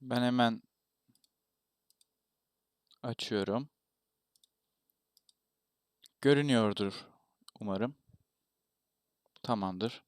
Ben hemen açıyorum. Görünüyordur umarım. Tamamdır.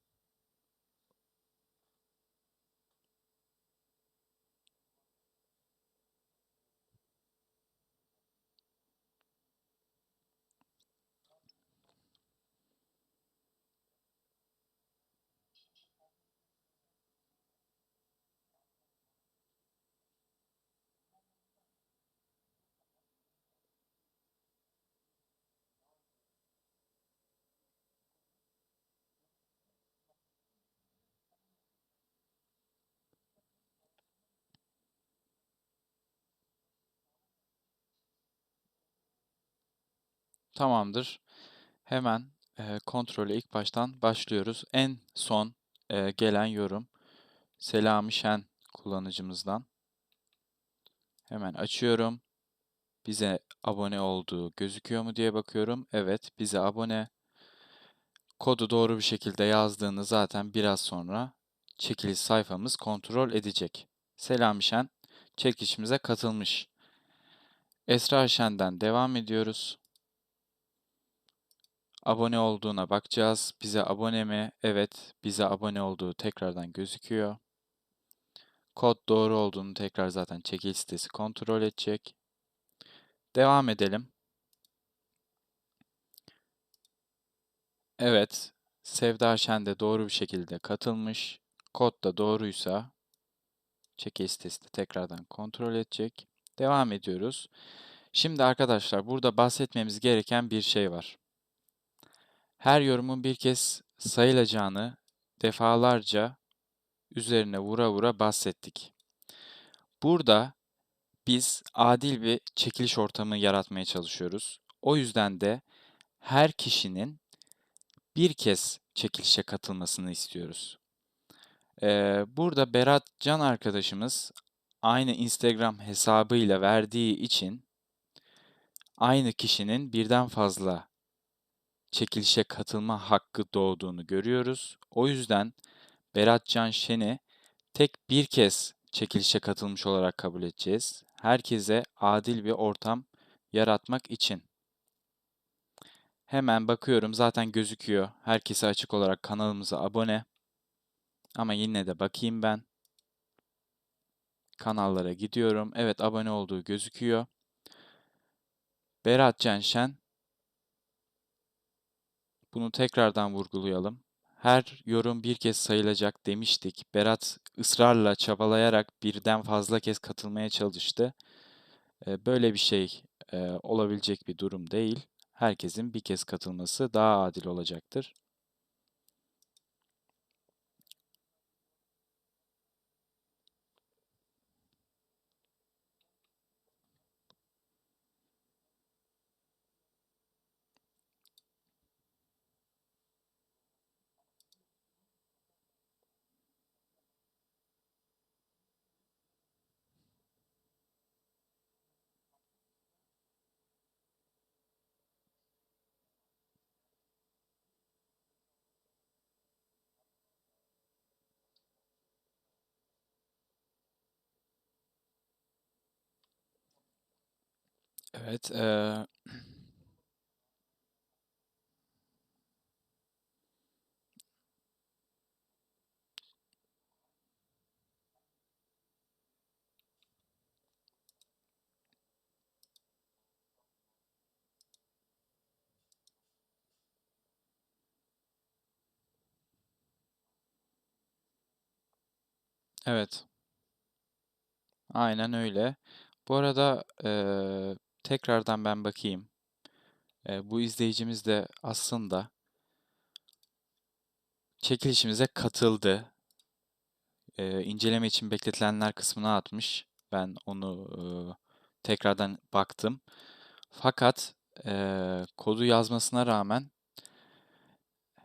Tamamdır. Hemen e, kontrolü ilk baştan başlıyoruz. En son e, gelen yorum Selami Şen kullanıcımızdan. Hemen açıyorum. Bize abone olduğu gözüküyor mu diye bakıyorum. Evet, bize abone. Kodu doğru bir şekilde yazdığını zaten biraz sonra çekiliş sayfamız kontrol edecek. Selami Şen çekilişimize katılmış. Esra Şen'den devam ediyoruz. Abone olduğuna bakacağız. Bize abone mi? Evet, bize abone olduğu tekrardan gözüküyor. Kod doğru olduğunu tekrar zaten çekil sitesi kontrol edecek. Devam edelim. Evet, Sevda Şen de doğru bir şekilde katılmış. Kod da doğruysa çekil sitesi de tekrardan kontrol edecek. Devam ediyoruz. Şimdi arkadaşlar burada bahsetmemiz gereken bir şey var. Her yorumun bir kez sayılacağını defalarca üzerine vura vura bahsettik. Burada biz adil bir çekiliş ortamı yaratmaya çalışıyoruz. O yüzden de her kişinin bir kez çekilişe katılmasını istiyoruz. Ee, burada Berat Can arkadaşımız aynı Instagram hesabıyla verdiği için aynı kişinin birden fazla çekilişe katılma hakkı doğduğunu görüyoruz. O yüzden Berat Can Şen'i tek bir kez çekilişe katılmış olarak kabul edeceğiz. Herkese adil bir ortam yaratmak için. Hemen bakıyorum zaten gözüküyor. Herkese açık olarak kanalımıza abone. Ama yine de bakayım ben. Kanallara gidiyorum. Evet abone olduğu gözüküyor. Berat Can Şen. Bunu tekrardan vurgulayalım. Her yorum bir kez sayılacak demiştik. Berat ısrarla çabalayarak birden fazla kez katılmaya çalıştı. Böyle bir şey olabilecek bir durum değil. Herkesin bir kez katılması daha adil olacaktır. Evet. Eee Evet. Aynen öyle. Bu arada eee, tekrardan ben bakayım. Eee, bu izleyicimiz de aslında çekilişimize katıldı. Eee, inceleme için bekletilenler kısmına atmış. Ben onu eee, tekrardan baktım. Fakat eee, kodu yazmasına rağmen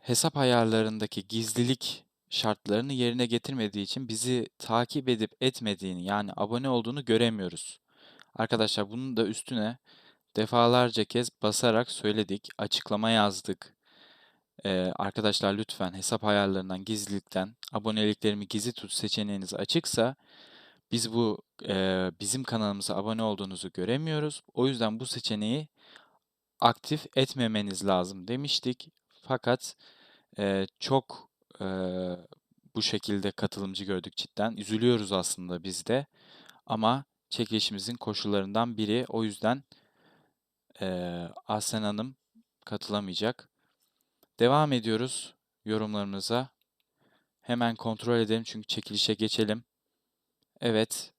hesap ayarlarındaki gizlilik şartlarını yerine getirmediği için bizi takip edip etmediğini yani abone olduğunu göremiyoruz. Arkadaşlar bunun da üstüne defalarca kez basarak söyledik, açıklama yazdık. Ee, arkadaşlar lütfen hesap ayarlarından gizlilikten aboneliklerimi gizli tut seçeneğiniz açıksa biz bu e, bizim kanalımıza abone olduğunuzu göremiyoruz. O yüzden bu seçeneği aktif etmemeniz lazım demiştik. Fakat e, çok e, bu şekilde katılımcı gördük cidden. Üzülüyoruz aslında biz de. Ama çekilişimizin koşullarından biri. O yüzden e, Ahsen Hanım katılamayacak. Devam ediyoruz yorumlarımıza. Hemen kontrol edelim çünkü çekilişe geçelim. Evet,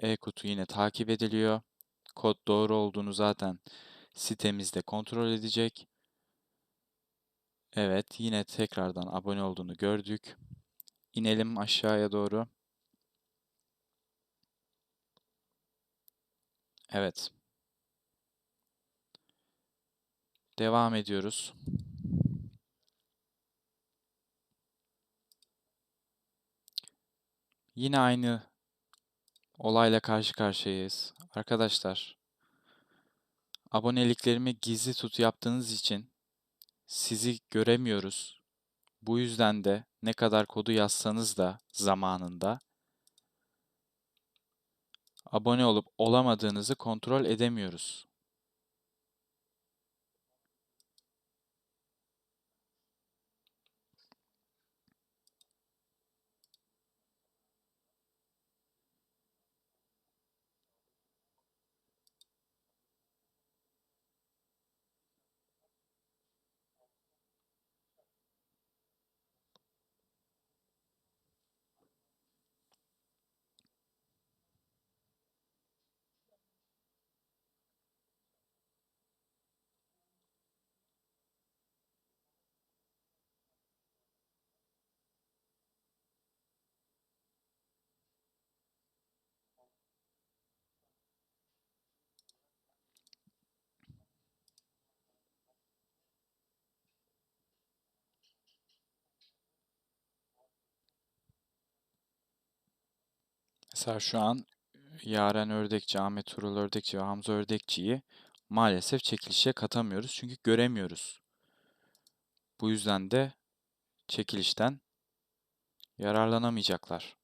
e-kutu yine takip ediliyor. Kod doğru olduğunu zaten sitemizde kontrol edecek. Evet, yine tekrardan abone olduğunu gördük. İnelim aşağıya doğru. Evet. Devam ediyoruz. Yine aynı olayla karşı karşıyayız. Arkadaşlar, aboneliklerimi gizli tut yaptığınız için sizi göremiyoruz. Bu yüzden de ne kadar kodu yazsanız da zamanında abone olup olamadığınızı kontrol edemiyoruz. Mesela şu an Yaren Ördekçi, Ahmet Tural Ördekçi ve Hamza Ördekçi'yi maalesef çekilişe katamıyoruz çünkü göremiyoruz. Bu yüzden de çekilişten yararlanamayacaklar.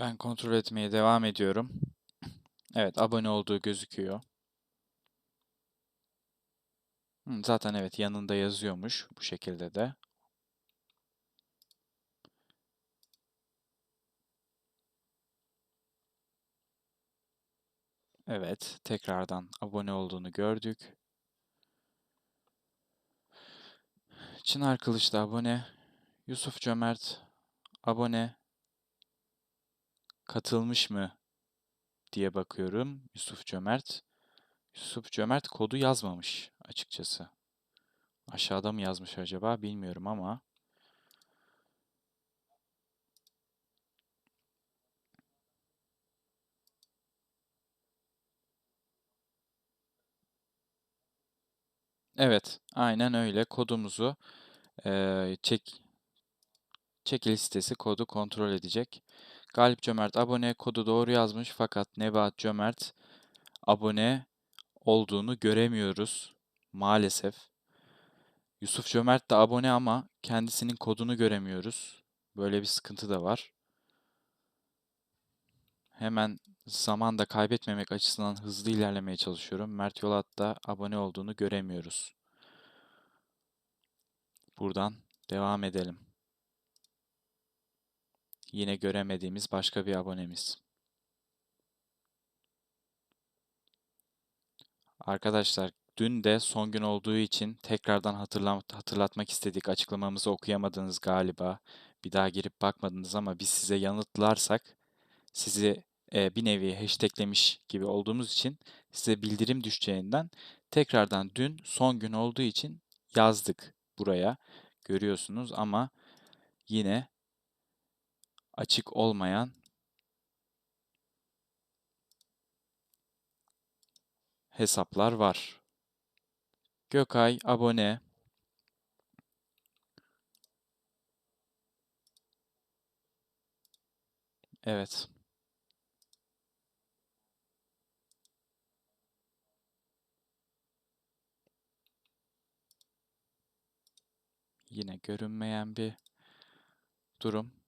Ben kontrol etmeye devam ediyorum. Evet, abone olduğu gözüküyor. Zaten evet yanında yazıyormuş bu şekilde de. Evet, tekrardan abone olduğunu gördük. Çınar Kılıç da abone. Yusuf Cömert abone. Katılmış mı diye bakıyorum. Yusuf Cömert. Yusuf Cömert kodu yazmamış açıkçası. Aşağıda mı yazmış acaba bilmiyorum ama. Evet, aynen öyle. Kodumuzu e, çek çekiliş sitesi kodu kontrol edecek. Galip Cömert abone kodu doğru yazmış fakat Nebahat Cömert abone olduğunu göremiyoruz maalesef. Yusuf Cömert de abone ama kendisinin kodunu göremiyoruz. Böyle bir sıkıntı da var. Hemen zaman da kaybetmemek açısından hızlı ilerlemeye çalışıyorum. Mert Yolat da abone olduğunu göremiyoruz. Buradan devam edelim. Yine göremediğimiz başka bir abonemiz. Arkadaşlar dün de son gün olduğu için tekrardan hatırlatmak istedik. Açıklamamızı okuyamadınız galiba. Bir daha girip bakmadınız ama biz size yanıtlarsak sizi e, bir nevi hashtaglemiş gibi olduğumuz için size bildirim düşeceğinden tekrardan dün son gün olduğu için yazdık buraya. Görüyorsunuz ama yine açık olmayan hesaplar var. Gökay abone. Evet. Yine görünmeyen bir durum.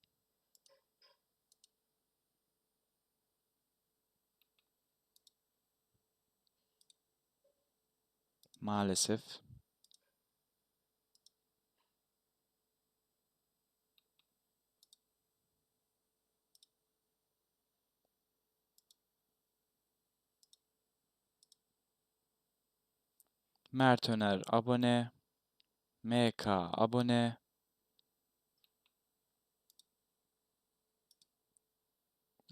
Maalesef. Mert Öner abone. MK abone.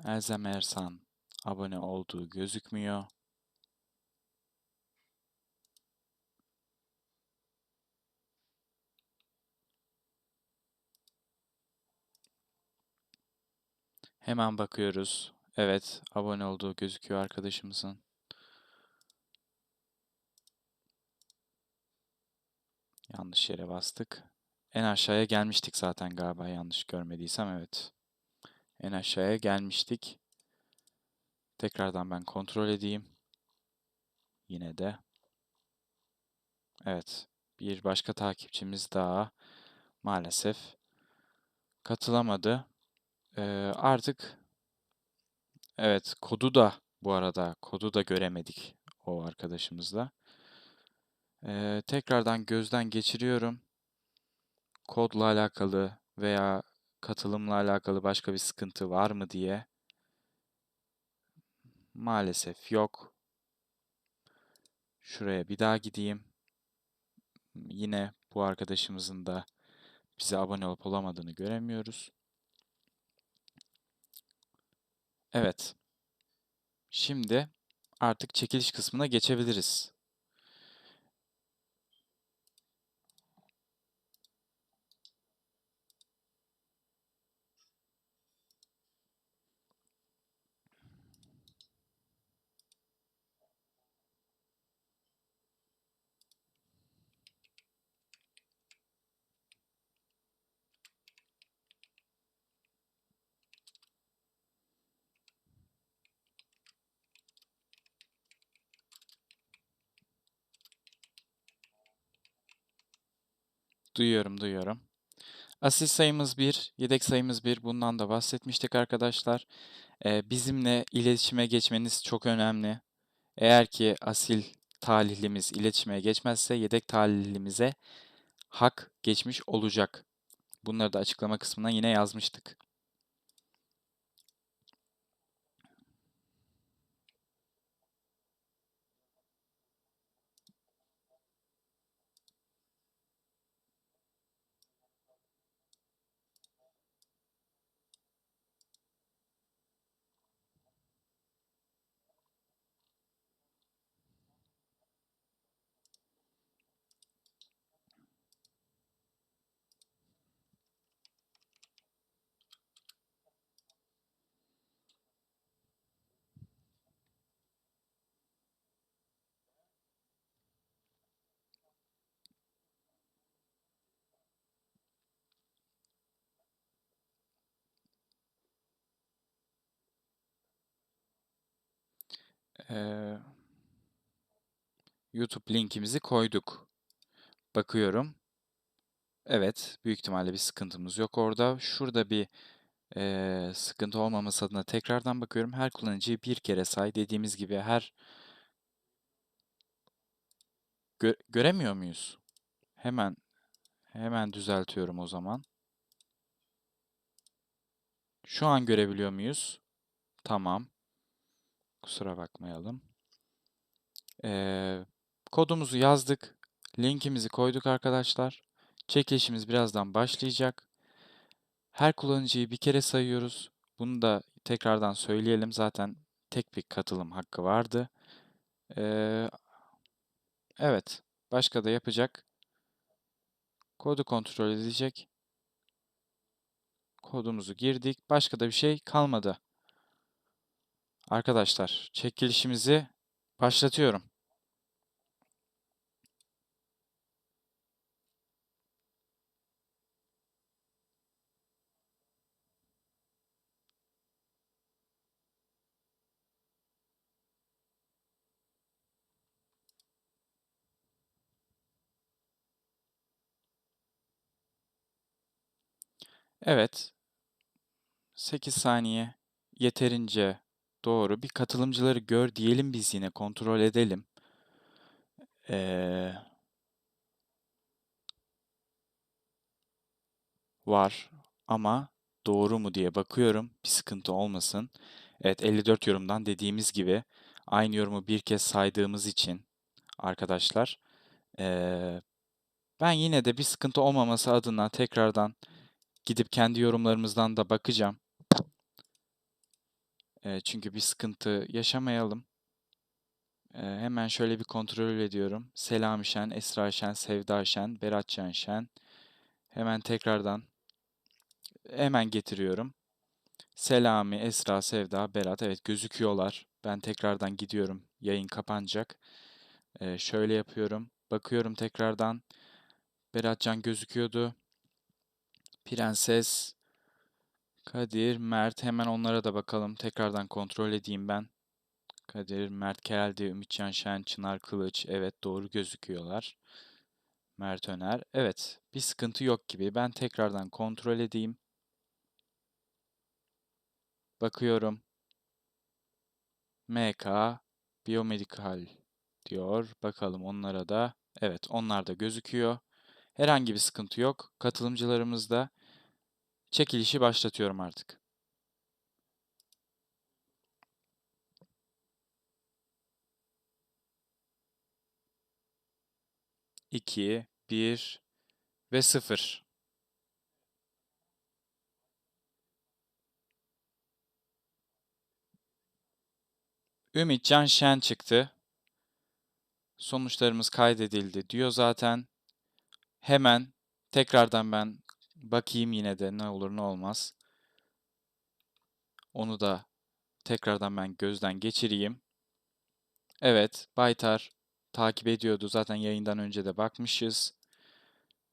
Elzem Ersan abone olduğu gözükmüyor. Hemen bakıyoruz. Evet, abone olduğu gözüküyor arkadaşımızın. Yanlış yere bastık. En aşağıya gelmiştik zaten galiba yanlış görmediysem evet. En aşağıya gelmiştik. Tekrardan ben kontrol edeyim. Yine de. Evet. Bir başka takipçimiz daha maalesef katılamadı. Ee, artık evet kodu da bu arada kodu da göremedik o arkadaşımızla. Ee, tekrardan gözden geçiriyorum. Kodla alakalı veya katılımla alakalı başka bir sıkıntı var mı diye. Maalesef yok. Şuraya bir daha gideyim. Yine bu arkadaşımızın da bize abone olup olamadığını göremiyoruz. Evet. Şimdi artık çekiliş kısmına geçebiliriz. Duyuyorum, duyuyorum. Asil sayımız 1, yedek sayımız 1. Bundan da bahsetmiştik arkadaşlar. Ee, bizimle iletişime geçmeniz çok önemli. Eğer ki asil talihlimiz iletişime geçmezse yedek talihlimize hak geçmiş olacak. Bunları da açıklama kısmına yine yazmıştık. Ee, YouTube linkimizi koyduk. Bakıyorum. Evet, büyük ihtimalle bir sıkıntımız yok orada. Şurada bir e, sıkıntı olmaması adına tekrardan bakıyorum. Her kullanıcıyı bir kere say. Dediğimiz gibi her Gö göremiyor muyuz? Hemen hemen düzeltiyorum o zaman. Şu an görebiliyor muyuz? Tamam. Kusura bakmayalım. Ee, kodumuzu yazdık. Linkimizi koyduk arkadaşlar. Çekilişimiz birazdan başlayacak. Her kullanıcıyı bir kere sayıyoruz. Bunu da tekrardan söyleyelim. Zaten tek bir katılım hakkı vardı. Ee, evet. Başka da yapacak. Kodu kontrol edecek. Kodumuzu girdik. Başka da bir şey kalmadı. Arkadaşlar çekilişimizi başlatıyorum. Evet. 8 saniye yeterince doğru. Bir katılımcıları gör diyelim biz yine kontrol edelim. Ee, var ama doğru mu diye bakıyorum. Bir sıkıntı olmasın. Evet 54 yorumdan dediğimiz gibi aynı yorumu bir kez saydığımız için arkadaşlar ee, ben yine de bir sıkıntı olmaması adına tekrardan gidip kendi yorumlarımızdan da bakacağım. Çünkü bir sıkıntı yaşamayalım. Ee, hemen şöyle bir kontrol ediyorum. Selami Şen, Esra Şen, Sevda Şen, Berat Can Şen. Hemen tekrardan hemen getiriyorum. Selami, Esra, Sevda, Berat. Evet gözüküyorlar. Ben tekrardan gidiyorum. Yayın kapanacak. Ee, şöyle yapıyorum. Bakıyorum tekrardan. Beratcan gözüküyordu. Prenses, Kadir, Mert. Hemen onlara da bakalım. Tekrardan kontrol edeyim ben. Kadir, Mert geldi. Ümitcan Şen, Çınar Kılıç. Evet doğru gözüküyorlar. Mert Öner. Evet bir sıkıntı yok gibi. Ben tekrardan kontrol edeyim. Bakıyorum. MK Biomedical diyor. Bakalım onlara da. Evet onlar da gözüküyor. Herhangi bir sıkıntı yok. Katılımcılarımız da çekilişi başlatıyorum artık. İki, bir ve sıfır. Ümitcan Şen çıktı. Sonuçlarımız kaydedildi diyor zaten. Hemen tekrardan ben bakayım yine de ne olur ne olmaz. Onu da tekrardan ben gözden geçireyim. Evet, Baytar takip ediyordu. Zaten yayından önce de bakmışız.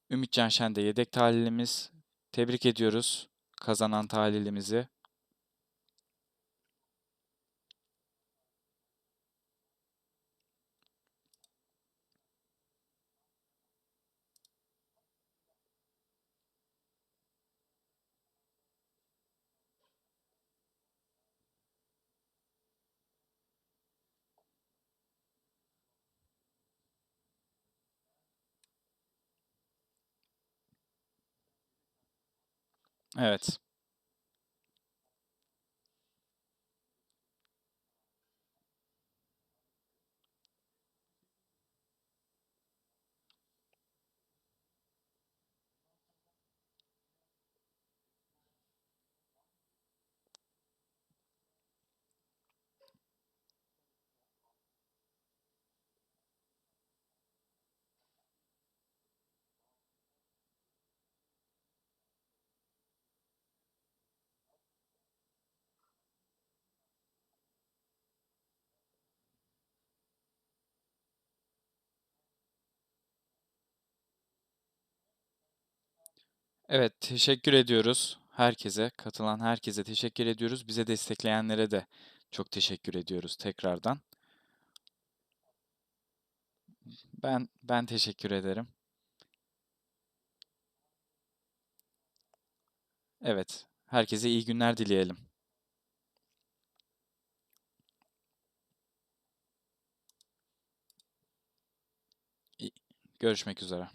Ümitcan Şen de yedek tahlilimiz. Tebrik ediyoruz kazanan tahlilimizi. Evet. Evet, teşekkür ediyoruz herkese, katılan herkese teşekkür ediyoruz. Bize destekleyenlere de çok teşekkür ediyoruz tekrardan. Ben ben teşekkür ederim. Evet, herkese iyi günler dileyelim. Görüşmek üzere.